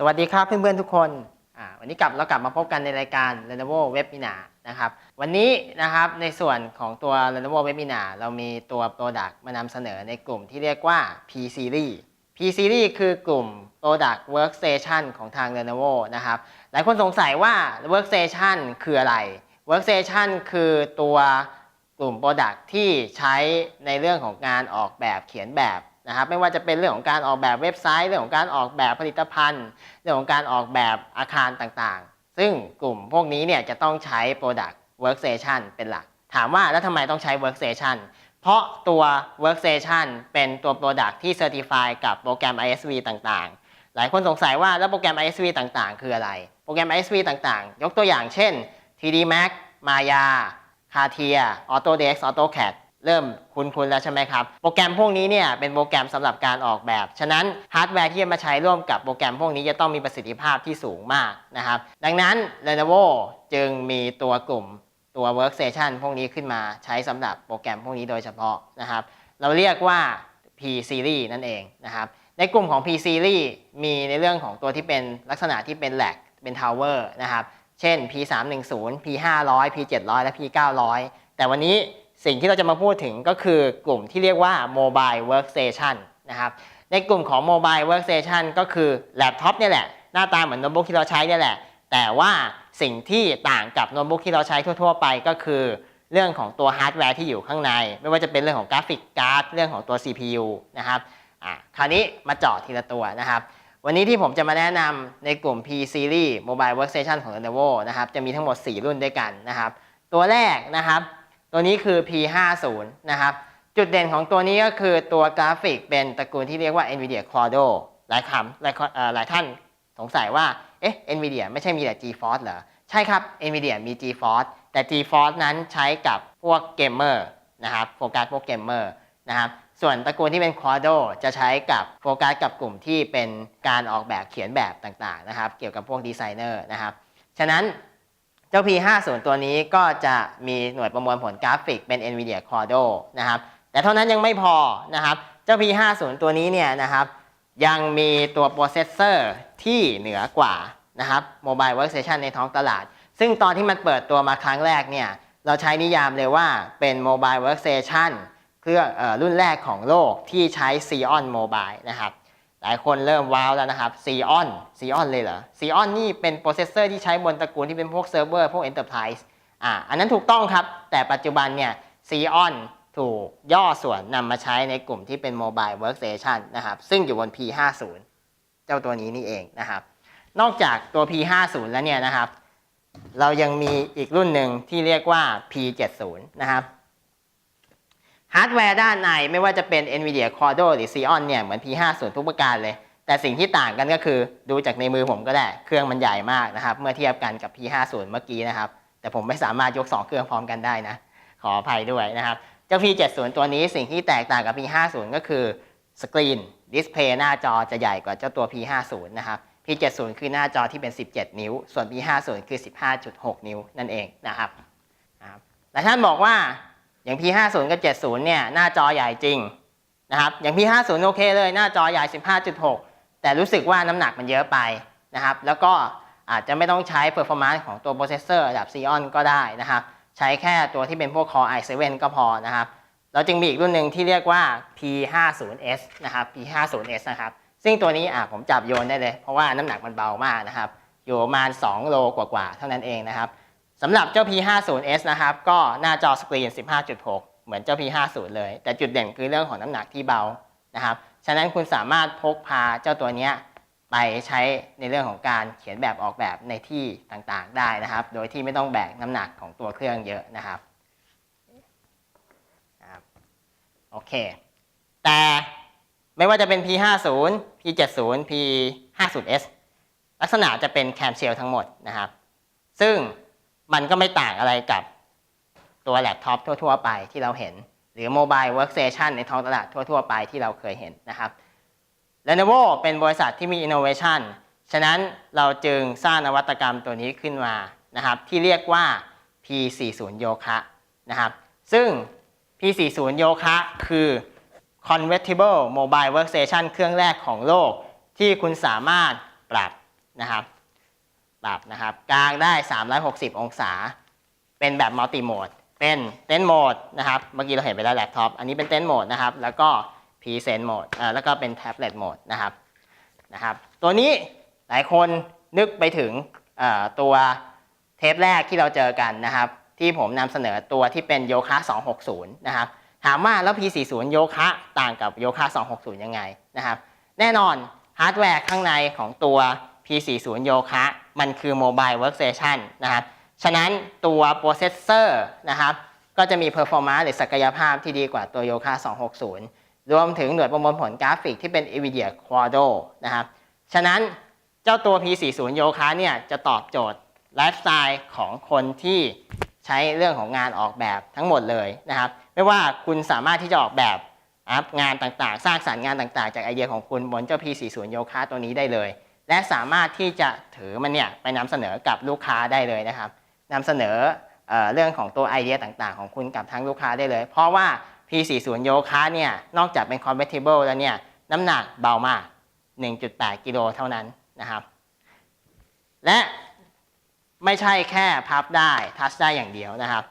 สวัสดีครับเพื่อนๆทุกคนวันนี้กลับเรากลับมาพบกันในรายการ Lenovo Webinar นะครับ วันนี้นะครับในส่วนของตัว Lenovo Webinar เรามีตัว Product มานำเสนอในกลุ่มที่เรียกว่า P Series P Series คือกลุ่ม Product Workstation ของทาง Lenovo นะครับ หลายคนสงสัยว่า Workstation คืออะไร Workstation คือตัวกลุ่ม Product ที่ใช้ในเรื่องของการออกแบบเขียนแบบ นะครับไม่ว่าจะเป็นเรื่องของการออกแบบเว็บไซต์ เรื่องของการออกแบบผลิตภัณฑ์ เรื่องของการออกแบบอาคารต่างๆ ซึ่งกลุ่มพวกนี้เนี่ยจะต้องใช้ Product Workstation เป็นหลัก ถามว่าแล้วทำไมต้องใช้ Workstation เพราะตัว Workstation เป็นตัว Product ที่ Certify กับโปรแกรม ISV ต่างๆ หลายคนสงสัยว่าแล้วโปรแกรม ISV ต่างๆ คืออะไร โปรแกรม ISV ต่างๆ ยกตัวอย่างเช่น TD Max Maya Cartier Autodesk AutoCAD เริ่มคุ้นๆแล้วใช่ไหมครับ โปรแกรมพวกนี้เนี่ยเป็นโปรแกรมสำหรับการออกแบบ ฉะนั้นฮาร์ดแวร์ที่จะมาใช้ร่วมกับโปรแกรมพวกนี้จะต้องมีประสิทธิภาพที่สูงมากนะครับ ดังนั้น Lenovo จึงมีตัวกลุ่มตัว Workstation พวกนี้ขึ้นมาใช้สำหรับโปรแกรมพวกนี้โดยเฉพาะนะครับ เราเรียกว่า P Series นั่นเองนะครับ ในกลุ่มของ P Series มีในเรื่องของตัวที่เป็นลักษณะที่เป็นแหลกเป็น Tower นะครับ เช่น P 3 1 0 P 5 0 0 P 7 0 0และ P 9 0 0แต่วันนี้ สิ่งที่เราจะมาพูดถึงก็คือกลุ่มที่เรียกว่า Mobile Workstation นะครับ ในกลุ่มของ Mobile Workstation ก็คือแล็ปท็อปเนี่ยแหละ หน้าตาเหมือนโน้ตบุ๊กที่เราใช้เนี่ยแหละ แต่ว่าสิ่งที่ต่างกับโน้ตบุ๊กที่เราใช้ทั่ว ๆ ไปก็คือเรื่องของตัวฮาร์ดแวร์ที่อยู่ข้างใน ไม่ว่าจะเป็นเรื่องของกราฟิกการ์ดเรื่องของตัว CPU นะครับอะคราวนี้มาเจาะทีละตัวนะครับ วันนี้ที่ผมจะมาแนะนำในกลุ่ม P Series Mobile Workstation ของ Lenovo นะครับจะมีทั้งหมด 4 รุ่นด้วยกันนะครับ ตัวแรกนะครับ ตัวนี้คือ P50 นะครับ จุดเด่นของตัวนี้ก็คือตัวกราฟิกเป็นตระกูลที่เรียกว่า NVIDIA Quadro หลายคำหลายหลายท่านสงสัยว่า เอ๊ะ NVIDIA ไม่ใช่มีแต่ GeForce เหรอ ใช่ครับ NVIDIA มี GeForce แต่ GeForce นั้นใช้กับพวกเกมเมอร์นะครับโฟกัสพวกเกมเมอร์นะครับส่วนตระกูลที่เป็น Quadro จะใช้กับโฟกัสกับกลุ่มที่เป็นการออกแบบเขียนแบบต่างๆนะครับ เกี่ยวกับพวกดีไซเนอร์นะครับ ฉะนั้น เจ้า P50 ตัวนี้ก็จะมีหน่วยประมวลผลกราฟิกเป็น NVIDIA Quadro นะครับแต่เท่านั้นยังไม่พอนะครับเจ้า P50 ตัวนี้เนี่ยนะครับยังมีตัวโปรเซสเซอร์ที่เหนือกว่านะครับ Mobile Workstation ในท้องตลาด ซึ่งตอนที่มันเปิดตัวมาครั้งแรกเนี่ยเราใช้นิยามเลยว่าเป็น Mobile Workstation เครื่องรุ่นแรกของโลกที่ใช้ Xeon Mobile นะครับ หลายคนเริ่มว้าวแล้วนะครับ Xeon Xeon เลยเหรอ Xeon นี่เป็นโปรเซสเซอร์ที่ใช้บนตระกูลที่เป็นพวกเซิร์ฟเวอร์พวก Enterprise อ่าอันนั้นถูกต้องครับ แต่ปัจจุบันเนี่ย Xeon ถูกย่อส่วนนำมาใช้ในกลุ่มที่เป็น Mobile Workstation นะครับ ซึ่งอยู่บน P50 เจ้าตัวนี้นี่เองนะครับ นอกจากตัว P50 แล้วเนี่ยนะครับ เรายังมีอีกรุ่นหนึ่งที่เรียกว่า P70 นะครับ ฮาร์ดแวร์ด้านในไม่ว่าจะเป็น NVIDIA Quadro หรือ Xeon เนี่ยเหมือน P50 ทุกประการเลย แต่สิ่งที่ต่างกันก็คือดูจากในมือผมก็ได้ เครื่องมันใหญ่มากนะครับ เมื่อเทียบกันกับ P50 เมื่อกี้นะครับ แต่ผมไม่สามารถยก 2 เครื่องพร้อมกันได้นะ ขออภัยด้วยนะครับ เจ้า P70 ตัวนี้สิ่งที่แตกต่างกับ P50 ก็คือสกรีนดิสเพย์หน้าจอจะใหญ่กว่าเจ้าตัว P50 นะครับ P70 คือหน้าจอที่เป็น 17 นิ้ว ส่วน P50 คือ 15.6 นิ้วนั่นเองนะครับนะครับแต่ท่านบอกว่า อย่าง P50 กับ70เนี่ยหน้าจอใหญ่จริงนะครับอย่าง P50 โอเคเลยหน้าจอใหญ่ 15.6 แต่รู้สึกว่าน้ำหนักมันเยอะไปนะครับ แล้วก็อาจจะไม่ต้องใช้ performance ของตัวโปรเซสเซอร์ระดับ Xeon ก็ได้นะครับ ใช้แค่ตัวที่เป็นพวก Core i7 ก็พอนะครับเราจึงมีอีกรุ่นหนึ่งที่เรียกว่า P50s นะครับ P50s นะครับ ซึ่งตัวนี้อะผมจับโยนได้เลย เพราะว่าน้ำหนักมันเบามากนะครับ อยู่ประมาณ 2 โลกว่าๆเท่านั้นเองนะครับ สำหรับเจ้า P50s นะครับ ก็หน้าจอสกรีน 15.6 เหมือนเจ้า P50 เลย แต่จุดเด่นคือเรื่องของน้ำหนักที่เบานะครับ ฉะนั้นคุณสามารถพกพาเจ้าตัวนี้ไปใช้ในเรื่องของการเขียนแบบออกแบบในที่ต่างๆได้นะครับ โดยที่ไม่ต้องแบกน้ำหนักของตัวเครื่องเยอะนะครับนะครับโอเค แต่ไม่ว่าจะเป็น P50 P70 P50s ลักษณะจะเป็นแคมเชลทั้งหมดนะครับ ซึ่ง มันก็ไม่ต่างอะไรกับตัวแล็ปท็อปทั่ว ๆ ไปที่เราเห็น หรือ Mobile Workstation ในท้องตลาดทั่ว ๆ ไปที่เราเคยเห็นนะครับ Lenovo เป็นบริษัทที่มี Innovation ฉะนั้นเราจึงสร้างนวัตกรรมตัวนี้ขึ้นมานะครับ ที่เรียกว่า P40 Yoka นะครับ ซึ่ง P40 Yoka คือ Convertible Mobile Workstation เครื่องแรกของโลกที่คุณสามารถปรับนะครับ ปรับนะครับ กลางได้ 360 องศา เป็นแบบมัลติโหมด เป็นเต้นโหมดนะครับ เมื่อกี้เราเห็นไปแล้วแล็ปท็อป อันนี้เป็นเต้นโหมดนะครับ แล้วก็พรีเซนต์โหมดแล้วก็เป็นแท็บเล็ตโหมดนะครับ นะครับ ตัวนี้หลายคนนึกไปถึงตัวเทปแรกที่เราเจอกันนะครับ ที่ผมนำเสนอตัวที่เป็นโยคะ 260 นะครับ ถามว่าแล้ว P40 โยคะต่างกับโยคะ 260 ยังไงนะครับ แน่นอนฮาร์ดแวร์ข้างในของตัว P40 โยคะมันคือ Mobile Workstation นะครับ ฉะนั้นตัวโปรเซสเซอร์นะครับก็จะมี performance หรือศักยภาพที่ดีกว่าตัวโยคะ260 รวมถึงหน่วยประมวลผลกราฟิกที่เป็น NVIDIA Quadro นะครับ ฉะนั้นเจ้าตัว P40 โยคะเนี่ยจะตอบโจทย์ไลฟ์สไตล์ของคนที่ใช้เรื่องของงานออกแบบทั้งหมดเลยนะครับ ไม่ว่าคุณสามารถที่จะออกแบบนะครับงานต่างๆ สร้างสรรค์งานต่างๆ จากไอเดียของคุณบนเจ้า P40 โยคะตัวนี้ได้เลย และสามารถที่จะถือมันเนี่ยไปนำเสนอกับลูกค้าได้เลยนะครับนำเสนอเอเรื่องของตัวไอเดียต่างๆ ของคุณกับทั้งลูกค้าได้เลย เพราะว่า P40 โยคะเนี่ยนอกจากเป็น compatible แล้วเนี่ยน้ำหนักเบามาก 1.8 กิโลเท่านั้นนะครับ และไม่ใช่แค่พับได้ทัชได้อย่างเดียวนะครับ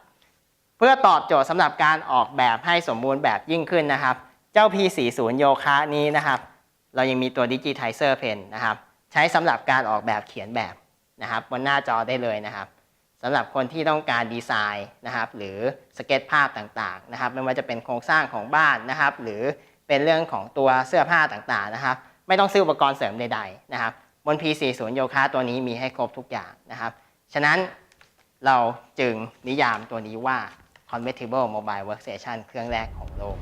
เพื่อตอบโจทย์สำหรับการออกแบบให้สมบูรณ์แบบยิ่งขึ้นนะครับ เจ้า P40 โยคะนี้นะครับ เรายังมีตัว Digitizer Pen นะครับ ช้สำหรับการออกแบบเขียนแบบนะครับบนหน้าจอได้เลยนะครับสำหรับคนที่ต้องการดีไซน์นะครับหรือสเก็ตภาพต่างๆนะครับไม่ว่าจะเป็นโครงสร้างของบ้านนะครับ หรือเป็นเรื่องของตัวเสื้อผ้าต่างๆนะครับ ไม่ต้องซื้ออุปกรณ์เสริมใดๆนะครับบน P40 โยคะตัวนี้มีให้ครบทุกอย่างนะครับ ฉะนั้นเราจึงนิยามตัวนี้ว่า Convertible Mobile Workstation เครื่องแรกของโลก